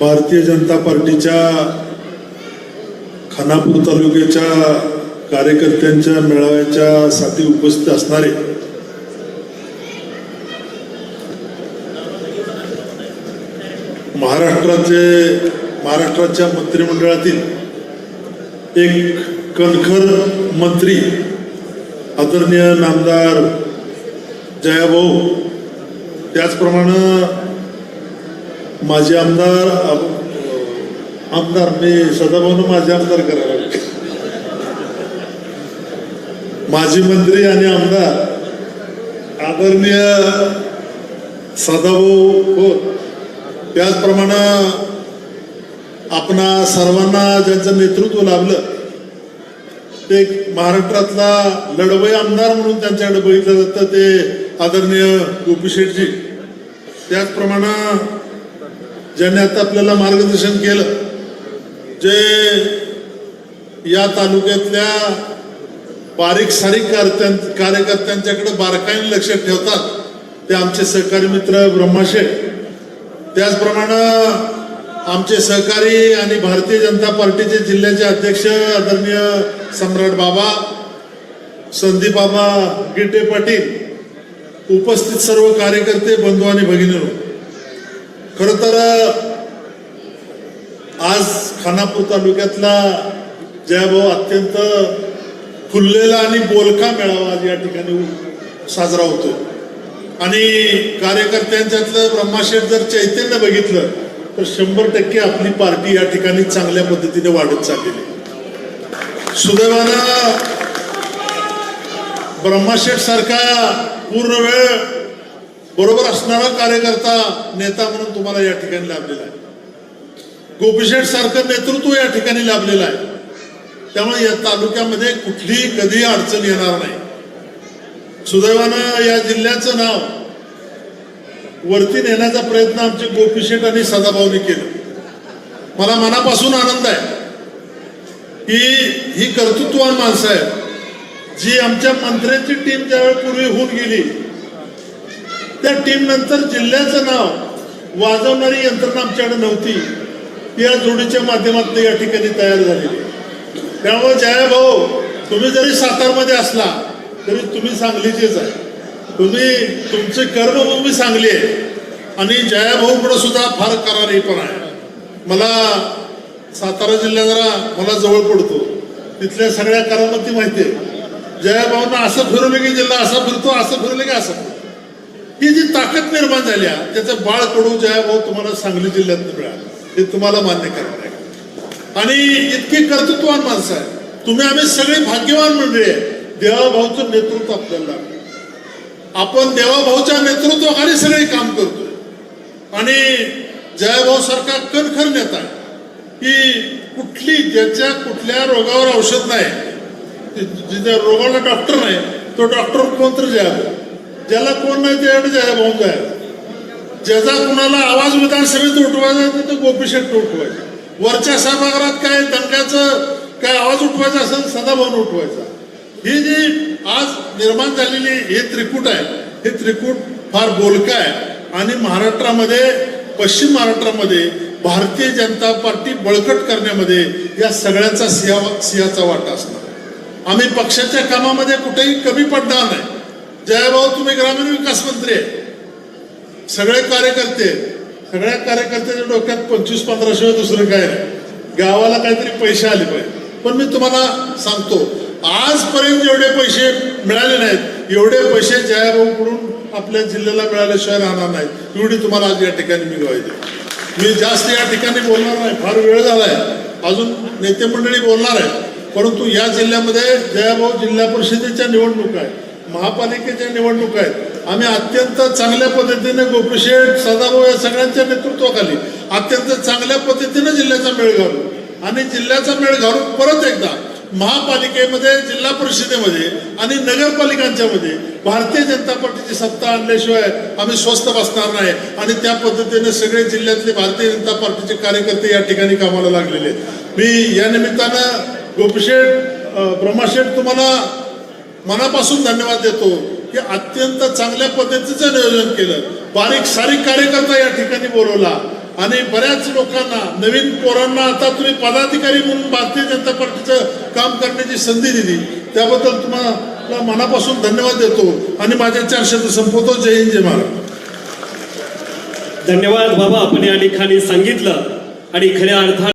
भारतीय जनता पार्टीच्या खानापूर तालुक्याच्या कार्यकर्त्यांच्या मेळाव्याच्या साठी उपस्थित असणारे महाराष्ट्राचे महाराष्ट्राच्या मंत्रिमंडळातील एक कणखर मंत्री आदरणीय नामदार जयाभाऊ त्याचप्रमाणे माझे आमदार आमदार मी सदाभाऊन माझे आमदार करायला लागले. माजी मंत्री आणि आमदार आदरणीय सदाभाऊ हो त्याचप्रमाणे आपणा सर्वांना ज्यांचं नेतृत्व लाभलं ते महाराष्ट्रातला लढवई आमदार म्हणून त्यांच्याकडे बघितलं जातं ते आदरणीय गोपी शेठजी त्याचप्रमाणे ज्यांनी आता आपल्याला मार्गदर्शन केलं जे या तालुक्यातल्या बारीक सारीक कार्यत्यां कार्यकर्त्यांच्याकडे बारकाईने लक्ष ठेवतात ते आमचे सहकारी मित्र ब्रह्माशे त्याचप्रमाणे आमचे सहकारी आणि भारतीय जनता पार्टीचे जिल्ह्याचे अध्यक्ष आदरणीय सम्राट बाबा संदीप बाबा गिटे पाटील उपस्थित सर्व कार्यकर्ते बंधू आणि भगिनी खर तर आज खानापूर तालुक्यातला जयाभाऊ अत्यंत फुललेला आणि बोलका मेळावा आज या ठिकाणी साजरा होतो आणि कार्यकर्त्यांच्यातलं ब्रह्माशेठ जर चैतन्य बघितलं तर शंभर टक्के आपली पार्टी या ठिकाणी चांगल्या पद्धतीने वाढत चाललेली सुदैवानं ब्रह्माशेठ सारखा पूर्ण वेळ बरोबर असणारा कार्यकर्ता नेता म्हणून तुम्हाला या ठिकाणी लाभलेला आहे. गोपीशेठ सारखं नेतृत्व या ठिकाणी लाभलेलं आहे. त्यामुळे या तालुक्यामध्ये कुठलीही कधी अडचण येणार नाही. सुदैवानं या जिल्ह्याचं नाव वरती नेण्याचा प्रयत्न आमचे गोपीशेठ आणि सदाभाऊनी केला. मला मनापासून आनंद आहे की ही कर्तृत्ववान माणसं आहेत. जी आमच्या मंत्र्यांची टीम ज्यावेळी पूर्वी होऊन गेली त्या टीम नंतर जिल्ह्याचं नाव वाजवणारी यंत्रणा आमच्याकडे नव्हती. या जोडीच्या माध्यमातून या ठिकाणी तयार झालेली. त्यामुळे जया भाऊ तुम्ही जरी सातारमध्ये असला तरी तुम्ही सांगलीचेच आहे. तुम्ही तुमचे कर्मभूमी सांगली आहे. आणि जया सुद्धा फार करारीपण आहे. मला सातारा जिल्हा जरा मला जवळ पडतो. तिथल्या सगळ्या करामती माहिती आहे. जया भाऊंना असं फिरवलं की जिल्हा असा फिरतो असं फिरवलं की असं फिरतो. ही जी ताकद निर्माण झाली आहे, त्याचं बाळ कडू जया भाऊ तुम्हाला सांगली जिल्ह्यात मिळालं. हे तुम्हाला मान्य करणार आहे. आणि इतकी कर्तृत्ववान माणसं आहे तुम्ही आम्ही सगळे भाग्यवान मंडळी आहे देवाभाऊचं नेतृत्व आपल्याला आपण देवाभाऊच्या नेतृत्वाखाली सगळे काम करतोय. आणि जयाभाऊ सारखा कणखर नेता की कुठली ज्याच्या कुठल्या रोगावर औषध नाही. जिथे रोगाला डॉक्टर नाही तो डॉक्टर कोण तर जयाभाऊ. ज्याला कोण नाही जया भाऊ काय ज्याचा कुणाला आवाज विधानसभेत उठवायचा तिथं गोपीशेठ उठवायचा. वरच्या सभागृहात काय दंगाचं काय आवाज उठवायचा असेल सदाभाऊन उठवायचा. ही जी आज निर्माण झालेली हे त्रिकूट आहे हे त्रिकूट फार बोलकं आहे. आणि महाराष्ट्रामध्ये पश्चिम महाराष्ट्रामध्ये भारतीय जनता पार्टी बळकट करण्यामध्ये या सगळ्यांचा सिंहा सिंहाचा वाटा असणार आम्ही पक्षाच्या कामामध्ये कुठेही कमी पडणार नाही. जयभाऊ तुम्ही ग्रामीण विकास मंत्री आहे. सगळे कार्यकर्ते सगळ्या कार्यकर्त्याच्या डोक्यात पंचवीस पंधराशिवाय दुसरं काय नाही. गावाला काहीतरी पैसे आले पाहिजे. पण मी तुम्हाला सांगतो आजपर्यंत जेवढे पैसे मिळाले नाहीत. एवढे पैसे जयाभाऊकडून आपल्या जिल्ह्याला मिळाल्याशिवाय राहणार नाहीत. एवढी तुम्हाला आज या ठिकाणी मी ग्वाही देतो. मी जास्त या ठिकाणी बोलणार नाही. फार वेळ झालाय. अजून नेते मंडळी बोलणार आहे परंतु या जिल्ह्यामध्ये जयाभाऊ जिल्हा परिषदेच्या निवडणुका आहे. महापालिकेच्या निवडणुका आहेत. आम्ही अत्यंत चांगल्या पद्धतीने गोपीशेठ सदाभाऊ या सगळ्यांच्या नेतृत्वाखाली अत्यंत चांगल्या पद्धतीने जिल्ह्याचा मेळ घालू. आणि जिल्ह्याचा मेळ घालून परत एकदा महापालिकेमध्ये जिल्हा परिषदेमध्ये आणि नगरपालिकांच्या मध्ये भारतीय जनता पार्टीची सत्ता आणल्याशिवाय आम्ही स्वस्त बसणार नाही. आणि त्या पद्धतीने सगळे जिल्ह्यातले भारतीय जनता पार्टीचे कार्यकर्ते या ठिकाणी कामाला लागलेले आहेत. मी या निमित्तानं गोपीशेठ ब्रह्माशेठ तुम्हाला मनापासून धन्यवाद देतो की अत्यंत चांगल्या पद्धतीचं नियोजन केलं. बारीक सारीक कार्यकर्ता या ठिकाणी बोलवला. आणि बऱ्याच लोकांना नवीन पोरांना आता तुम्ही पदाधिकारी म्हणून भारतीय जनता पार्टीचं काम करण्याची संधी दिली. त्याबद्दल तुम्हाला मनापासून धन्यवाद देतो. आणि माझ्या चार शब्द संपवतो. जय हिंद जय महाराज धन्यवाद बाबा आपण या ठिकाणी सांगितलं. आणि खऱ्या अर्थाने